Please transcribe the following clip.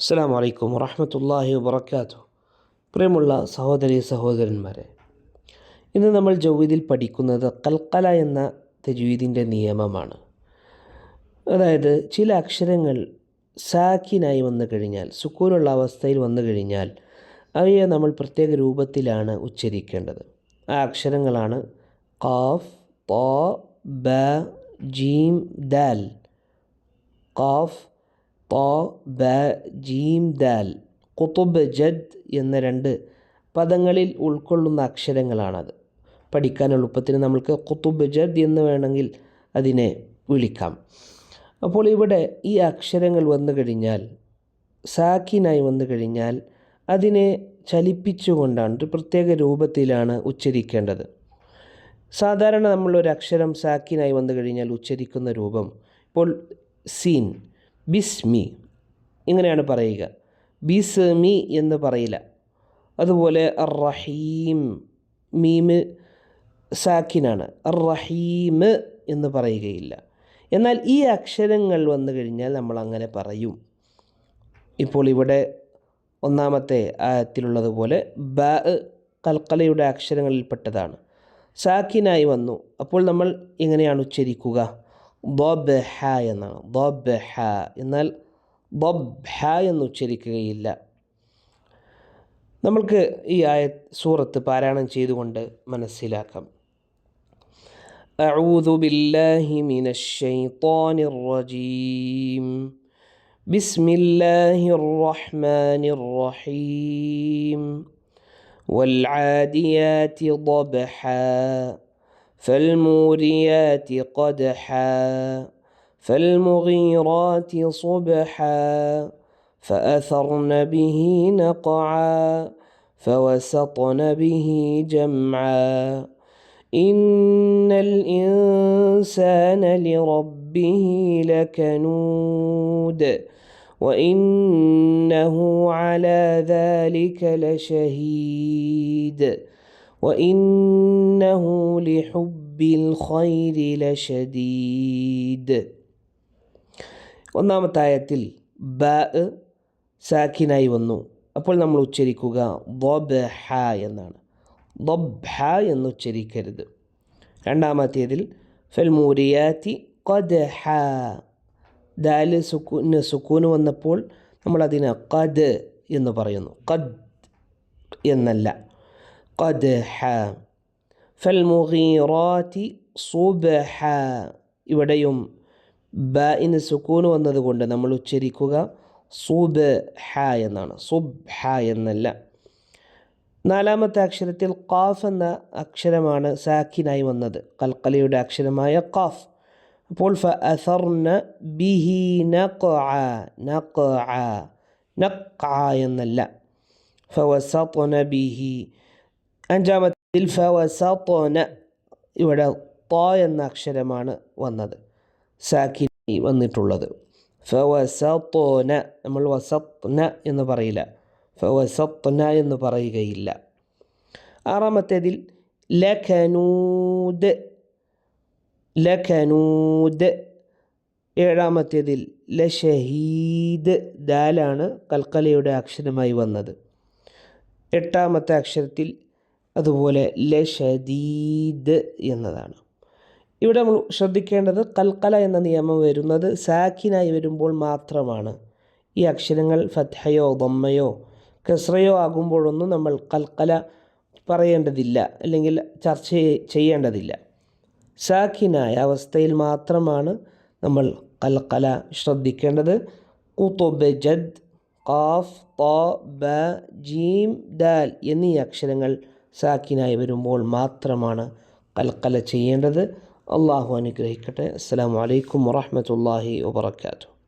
അസ്സാം വലൈക്കും വറഹമത്തല്ലാഹി വബർക്കാത്തു പ്രിയമുള്ള സഹോദരി സഹോദരന്മാരെ ഇന്ന് നമ്മൾ ജൗവീദിൽ പഠിക്കുന്നത് കൽക്കല എന്ന തജ്വീദിന്റെ നിയമമാണ്. അതായത് ചില അക്ഷരങ്ങൾ സാക്കിനായി വന്നു കഴിഞ്ഞാൽ സുക്കൂനുള്ള അവസ്ഥയിൽ വന്നു കഴിഞ്ഞാൽ അവയെ നമ്മൾ പ്രത്യേക രൂപത്തിലാണ് ഉച്ചരിക്കേണ്ടത്. ആ അക്ഷരങ്ങളാണ് കാഫ് പ ബ ജീം ദാൽ. കാഫ് ത ബ ജീം ദാൽ കുത്തുബ് ജദ് എന്ന രണ്ട് പദങ്ങളിൽ ഉൾക്കൊള്ളുന്ന അക്ഷരങ്ങളാണത്. പഠിക്കാൻ എളുപ്പത്തിന് നമ്മൾക്ക് കുത്തുബ് ജദ് എന്ന് വേണമെങ്കിൽ അതിനെ വിളിക്കാം. അപ്പോൾ ഇവിടെ ഈ അക്ഷരങ്ങൾ വന്നു കഴിഞ്ഞാൽ സാക്കിനായി വന്നു കഴിഞ്ഞാൽ അതിനെ ചലിപ്പിച്ചുകൊണ്ടാണ് ഒരു പ്രത്യേക രൂപത്തിലാണ് ഉച്ചരിക്കേണ്ടത്. സാധാരണ നമ്മളൊരു അക്ഷരം സാക്കിനായി വന്നു കഴിഞ്ഞാൽ ഉച്ചരിക്കുന്ന രൂപം ഇപ്പോൾ സീൻ ബിസ്മി ഇങ്ങനെയാണ് പറയുക. ബിസ്മി എന്ന് പറയില്ല. അതുപോലെ റഹീം. മീമ് സാക്കിനാണ്. റഹീം എന്ന് പറയുകയില്ല. എന്നാൽ ഈ അക്ഷരങ്ങൾ വന്നു കഴിഞ്ഞാൽ നമ്മൾ അങ്ങനെ പറയും. ഇപ്പോൾ ഇവിടെ ഒന്നാമത്തെ ആയത്തിലുള്ളതുപോലെ ബ കൽക്കലയുടെ അക്ഷരങ്ങളിൽപ്പെട്ടതാണ്. സാക്കിനായി വന്നു. അപ്പോൾ നമ്മൾ എങ്ങനെയാണ് ഉച്ചരിക്കുക. ദബഹ എന്നാണ് ദബഹ എന്നാൽ ദബ്ഹ എന്ന് ഉച്ചരിക്കുകയില്ല നമ്മൾക്ക് ഈ ആയ സൂറത്ത് പാരായണം ചെയ്തുകൊണ്ട് മനസ്സിലാക്കാം أعوذ بالله من الشيطان الرجيم بسم الله الرحمن الرحيم والعاديات ضبحا فالموريات قدحا فالمغيرات صبحا فأثرن به نقعا فوسطن به جمعا. إن الإنسان لربه لكنود وإنه على ذلك لشهيد. وإنه لحب الخير لشديد ഒന്നാമത്തെ ആയത്തിൽ ബ സാക്കിനായി വന്നു അപ്പോൾ നമ്മൾ ഉച്ചരിക്കുക ദൊബ്ഹ എന്നാണ് ദൊബ്ഹ എന്ന് ഉച്ചരിക്കരുത് രണ്ടാമത്തേതിൽ ഫൽമൂരിയാത്തി കൊദ്ഹ ദാല് സുക്കൂന് സുക്കൂന് വന്നപ്പോൾ നമ്മളതിന് കദ് എന്ന് പറയുന്നു കദ് എന്നല്ല قدح فالمغيرات صبح ഇവിടെയും ബിന് സുക്കൂന് വന്നതുകൊണ്ട് നമ്മൾ ഉച്ചരിക്കുക സുബ് ഹ എന്നാണ് സുബ് ഹ എന്നല്ല നാലാമത്തെ അക്ഷരത്തിൽ ഖാഫ് എന്ന അക്ഷരമാണ് സാക്കിനായി വന്നത് കൽക്കലയുടെ അക്ഷരമായ ഖാഫ് അപ്പോൾ ഫ അസർന ബിഹി നഖഅ നഖഅ നഖഅ എന്നല്ല ഫവസത്ന ബിഹി അഞ്ചാമത്തിൽ ഫവസത്ന ഇവിടെ ത എന്ന അക്ഷരമാണ് വന്നത്. സാക്കിനി വന്നിട്ടുള്ളത്. ഫോന നമ്മൾ വസത്ന എന്ന് പറയില്ല. ഫവസത്ന എന്ന് പറയുകയില്ല. ആറാമത്തേതിൽ ലഖനൂദ്. ലഖനൂദ്. ഏഴാമത്തേതിൽ ലഷഹീദ്. ദാലാണ് കൽക്കലയുടെ അക്ഷരമായി വന്നത്. എട്ടാമത്തെ അക്ഷരത്തിൽ അതുപോലെ ലഷദീദ് എന്നതാണ്. ഇവിടെ നമ്മൾ ശ്രദ്ധിക്കേണ്ടത് കൽക്കല എന്ന നിയമം വരുന്നത് സാക്കിനായി വരുമ്പോൾ മാത്രമാണ്. ഈ അക്ഷരങ്ങൾ ഫത്ഹയോ ദമ്മയോ കസ്രയോ ആകുമ്പോഴൊന്നും നമ്മൾ കൽക്കല പറയേണ്ടതില്ല അല്ലെങ്കിൽ ചർച്ച ചെയ്യേണ്ടതില്ല. സാക്കിനായ അവസ്ഥയിൽ മാത്രമാണ് നമ്മൾ കൽക്കല ശ്രദ്ധിക്കേണ്ടത്. കുത്തുബ് ജദ് ഖാഫ് ത ബ ജീം ദാൽ എന്നീ അക്ഷരങ്ങൾ സാക്കിനായി വരുമ്പോൾ മാത്രമാണ് കൽക്കല ചെയ്യേണ്ടത്. അള്ളാഹു അനുഗ്രഹിക്കട്ടെ. അസ്സാം വലൈക്കും വാഹമത്തല്ലാഹി വാബർക്കാത്തു